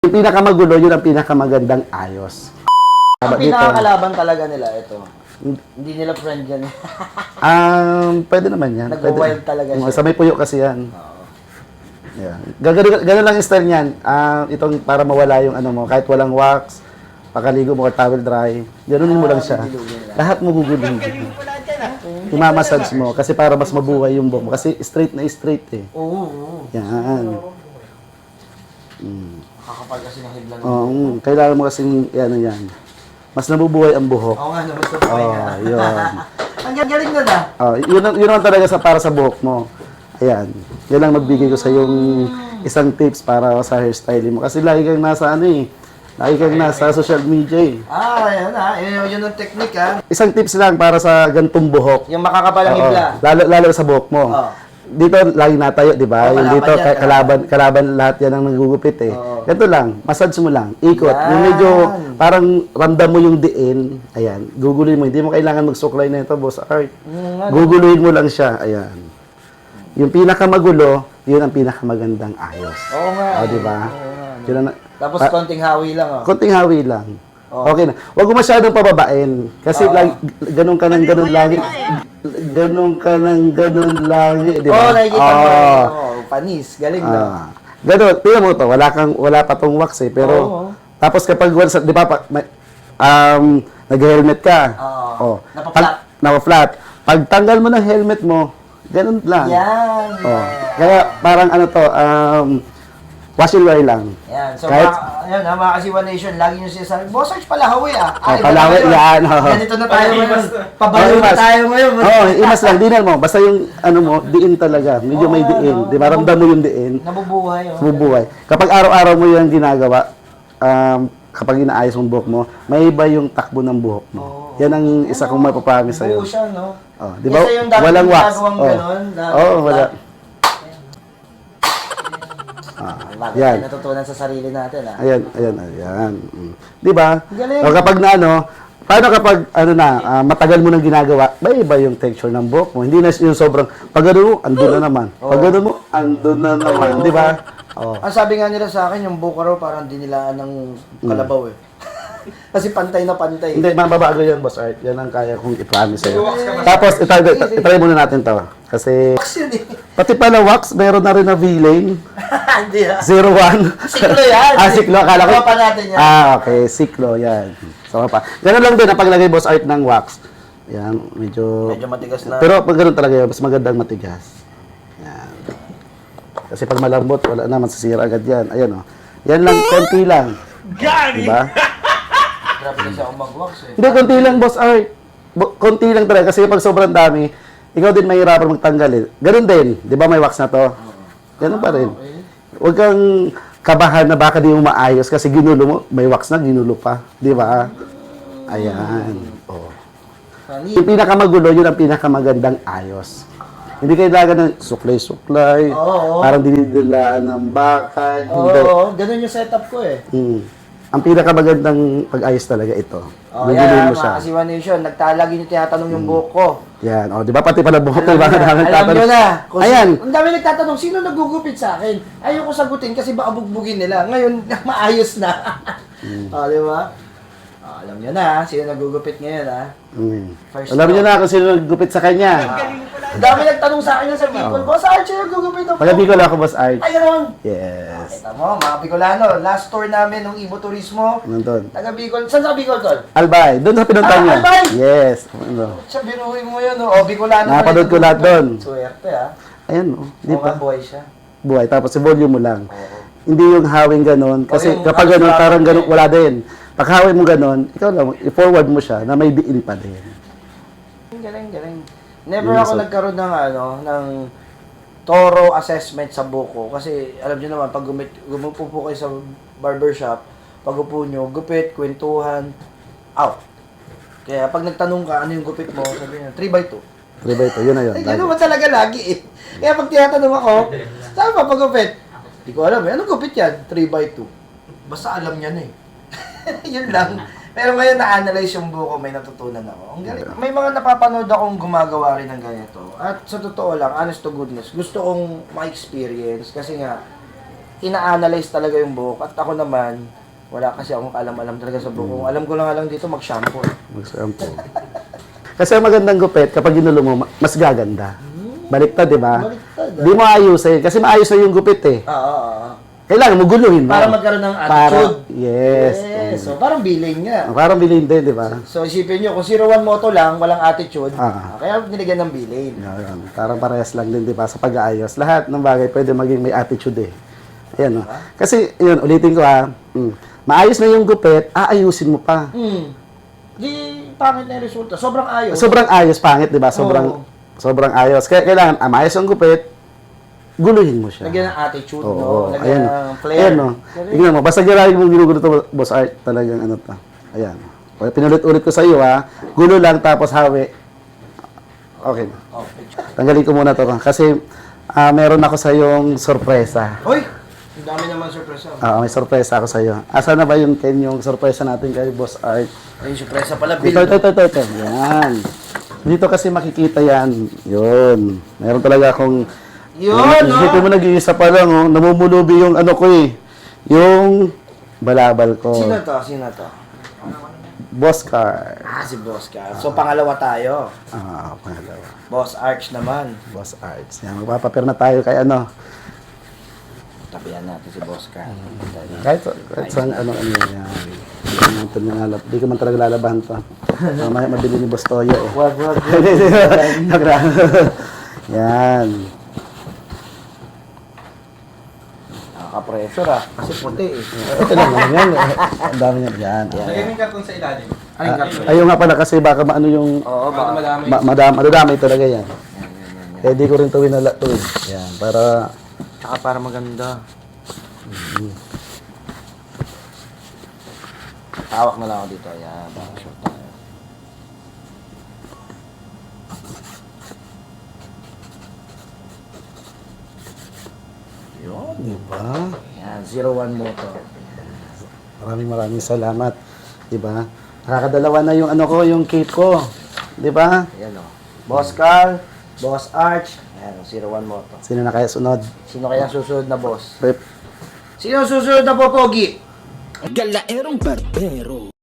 Yung pinakamagulo, yun ang pinakamagandang ayos. Ang Dito. pinakakalaban talaga nila, ito. Hindi nila friend yan. Um, pwede naman yan. Nagwa-wild Pwede. talaga siya. Sa may puyo kasi yan. Oo. Yeah. Ganun, ganun lang yung style niyan. Ah, itong para mawala yung ano mo, kahit walang wax, pakaligo mo or towel dry, ganunin mo lang siya. gugulungin lang. Lahat mo gugulin. Imamassage mo kasi para mas mabuhay yung buhok mo. Kasi straight na straight eh. Oo, oo. Yan. Mm. Nakakapal kasi ng hibla ng Oo, mm, kailangan mo kasing, ano yan, mas nabubuhay ang buhok. Oo nga, naman sa buhay Oh, yun. Ang galing na na. Oh, yun, yun naman talaga sa para sa buhok mo. Ayan. Yan ang magbigay ko sa yung isang tips para sa hairstyling mo. Kasi lagi kang nasa ano eh. Lagi kang nasa social media eh. Ah, yan ah. Yun, yun ang technique ah. Isang tips lang para sa gantong buhok. Yung makakapal ang Oo, hibla. lalo, lalo sa buhok mo. Oo. Dito lagi natayo, di ba? Oo, yung dito, yan, ka- kalaban, kalaban lahat yan ang nagugupit eh. Oo. Ganito lang, massage mo lang, ikot. Yan. Yung medyo parang ramdam mo yung diin, ayan, guguluhin mo. Hindi mo kailangan magsuklay na ito, boss art. Mm, ano? Guguluhin mo lang siya, ayan. Yung pinakamagulo, yun ang pinakamagandang ayos. Oo nga. O, di ba? Yun ang, Tapos Pa- konting hawi lang oh. konting hawi lang. Oo. Okay na. Huwag mo masyadong pababain. Kasi Oo. lagi, ganun ka ng ganun lagi. Ganun ka ng ganun lagi, di Oo, ba? oh, nakikita mo. Oo. Oo, panis. Galing lang. Ah. Ganun, tingnan mo to, wala kang wala pa tong wax eh, pero Oo. tapos kapag di ba pa, may, um nag-helmet ka. Oo. Oh. Napa-flat. Pag, napa-flat. Pag tanggal mo ng helmet mo, ganun lang. Yan. Oh. Kaya parang ano to, um wash and wear lang. Yan. So, Kahit- mga, yan, ha, mga Kasiwa Nation, lagi nyo sinasabi, Boss Arch, palahawi ah. Oh, iba palahawi, na ngayon. yan, oh. Ganito na tayo ngayon. Oh, Pabalo na imas. tayo ngayon. Oo, oh, imas lang, dinan mo. Basta yung ano mo, diin talaga. Medyo may Oo, diin. ano. Di ba? Ramdam mo yung diin. Nabubuhay. Oh. Bubuhay. Kapag araw-araw mo yung ginagawa, um, kapag inaayos mo buhok mo, may iba yung takbo ng buhok mo. Oo. Yan ang isa kong mapapromise sa'yo. Buo siya, no? Oh, di ba? Isa yung dati Walang wax. ginagawang Oh. ganon, na- Oo, wala. Ah, yan. tayo natutunan sa sarili natin, ah? Ayan, ayan, ayan. Mm. Di ba? Galing. O kapag na ano, paano kapag ano na, ah, matagal mo nang ginagawa, may iba yung texture ng buhok mo. Hindi na yung sobrang, pag gano'n mo, andun na naman. Pag gano'n mo, andun na naman. Di ba? Oh. Ang sabi nga nila sa akin, yung buko raw parang dinilaan ng kalabaw eh. Kasi pantay na pantay. Hindi, mababago yan, Boss Art. Yan ang kaya kong i-promise sa'yo. Tapos, itry, itry muna natin to. Kasi, Wax yun eh. pati pala wax, meron na rin na V-Lane. Hindi ah. 01. Siklo yan. ah, siklo. Akala ko. Tropa natin yan. Ah, okay. Siklo, yan. So, pa. Ganun lang din ang paglagay, Boss Art, ng wax. Yan, medyo... Medyo matigas na. Pero pag ganun talaga yun, mas magandang matigas. Yan. Kasi pag malambot, wala na, masisira agad yan. Ayan, oh. Yan lang, konti lang. Diba? Grabe kasi ako mag-wax eh. Hindi, konti lang, Boss Art. Bo- konti lang talaga. Kasi pag sobrang dami, ikaw din mahirapan magtanggal eh. Ganun din. Di ba may wax na to? Ganun pa rin. Huwag kang kabahan na baka di mo maayos kasi ginulo mo, may wax na, ginulo pa. Di ba? Ayan. Oh. Yung pinakamaggulo, yun ang pinakamagandang ayos. Hindi kailangan ng suklay-suklay, Oo. parang dinidilaan ng bakal. Oo, Hindi. ganun yung setup ko eh. Mm. Ang pinakamagandang pag-ayos talaga ito. Oh, Guguluhin yan, mo siya. mga Kasiwa Nation, nagtalagi niyo tinatanong yung buhok ko. Yan. O, di ba pati pala buhok ko, baka na, alam nyo na. Kung Ayan. si- Ang dami nagtatanong, sino nagugupit sa akin? Ayoko sagutin kasi baka bugbugin nila. Ngayon, maayos na. Hmm. oh, di ba? Oh, alam nyo na, sino nagugupit ngayon, ha? Mm. First Alam niyo na kung sino naggupit sa kanya. Ang dami nagtanong sa akin sa Bicol, Boss Archie, nagugupit ang Taga Bicol ako, Boss Art. Ayun! Yes. Kita mo, mga Bicolano, last tour namin ng Ibo Turismo, Nandun. taga Bicol. Saan sa Bicol, Tol? Albay. Doon sa pinunta Ah, niya. Albay! Yes. Ano. Siya, binuhay mo yun, oh. O, Bicolano. Napanood ko lahat doon. Swerte, ha? Ayan, o. Di Di ba? buhay siya. Buhay. Tapos volume mo lang. Oo. Hindi yung hawing ganon. Kasi yung kapag ganon, halos parang ganon, wala din. Pag hawing mo ganon, ikaw lang, i-forward mo siya na may diin pa din. Galing, galing. Never Yun, ako so- nagkaroon ng ano, ng thorough assessment sa buko. Kasi alam niyo naman, pag gumit, gumupo po kayo sa barbershop, pag upo nyo, gupit, kwentuhan, out. Kaya pag nagtanong ka, ano yung gupit mo, sabi niya, 3 by 2. Di ba ito? Yun na yun. Ay, gano'n ba talaga lagi eh. Kaya pag tinatanong ako, saan ba pag gupit? Hindi ko alam eh. Anong gupit yan? 3 by 2. Basta alam niya na eh. Yun lang. Pero ngayon na-analyze yung buko, may natutunan ako. Ang galing. May mga napapanood akong gumagawa rin ng ganito. At sa totoo lang, honest to goodness, gusto kong ma-experience kasi nga, ina-analyze talaga yung buhok. At ako naman, wala kasi akong alam-alam talaga sa buhok. Alam ko lang alam dito mag-shampoo. Mag-shampoo. Kasi ang magandang gupit, kapag ginulo mo, ma- mas gaganda. Baliktad, di ba? Baliktad, ah. Di mo ayusin. Kasi maayos na yung gupit eh. Oo, oo, oo. Kailangan mo guluhin mo. Para magkaroon ng Para- attitude. yes. Yes. So, parang billing nga. Ah, Parang bilhin din, di ba? So, isipin nyo, kung 01 moto lang, walang attitude, Ah. kaya nilagyan ng billing. Yan, parang parehas lang din, di ba? Sa pag-aayos. Lahat ng bagay pwede maging may attitude eh. Ayan, no? Kasi, yun, ulitin ko ha. Mm, maayos na yung gupit, aayusin mo pa. Hmm. Di pangit na yung resulta. Sobrang ayos. Sobrang ayos, pangit, di ba? Sobrang, Oo. sobrang ayos. Kaya kailangan, ah, maayos yung gupit, guluhin mo siya. Lagyan ng attitude, Oo, no? Lagyan ayan. ng flair. Ayan, no? Tingnan mo, basta ginagawa mo ginugulo to, boss art, talagang ano to. Ayan. Okay, pinulit-ulit ko sa iyo, ha. Gulo lang, tapos hawi. Okay. Okay. Tanggalin ko muna to, kasi ah, meron ako sa yung sorpresa. Hoy! Ang dami naman surprise. oh. Ah, may sorpresa ako sa iyo. Asa na ba yung Ken yung sorpresa natin kay Boss Art? Ay, surpresa pala, Ito, Bill. ito, ito, ito, ito. Yan. Dito kasi makikita yan. Yun. Meron talaga akong... Yun, Isipin no? mo nag-iisa pa lang, oh. Namumulubi yung ano ko eh. Yung balabal ko. Sino to? Sino to? Boss Car. Ah, si Boss Car. So, pangalawa tayo. Ah, pangalawa. Boss Arch naman. Boss Arts. Yan, magpapapir na tayo kay ano. Tabihan natin si Boss Car. Kahit, kahit saan, ano, ano yan. Hindi ko man, ito nilalab- di ko man talaga lalabahan to. Mamaya mabili ni Boss Toyo eh. Wag, wag, Nagra- yan. Nakaka-pressure ah. Kasi puti eh. Ito lang naman yan. eh. Ang dami niya. Yan. Lagyan mo yung karton sa ilalim. Yung kapsule? Ayun nga pala kasi baka maano yung Oo, Para ba? madami. ma madam, madadamay talaga yan. Kaya di ko rin tuwin na tuwin. Yan, para Tsaka para maganda. Hawak na lang ako dito. Yan, baka short tayo. Yun. di ba? Yan, 01 motor. Maraming maraming salamat. Di ba? Nakakadalawa na yung ano ko, yung cape ko. Di ba? Ayan o. Boss Carl, Boss Arch, ayan, 01 motor. Sino na kaya sunod? Sino kaya susunod na boss? Rep. Sino susunod na popogi? Galaerong barbero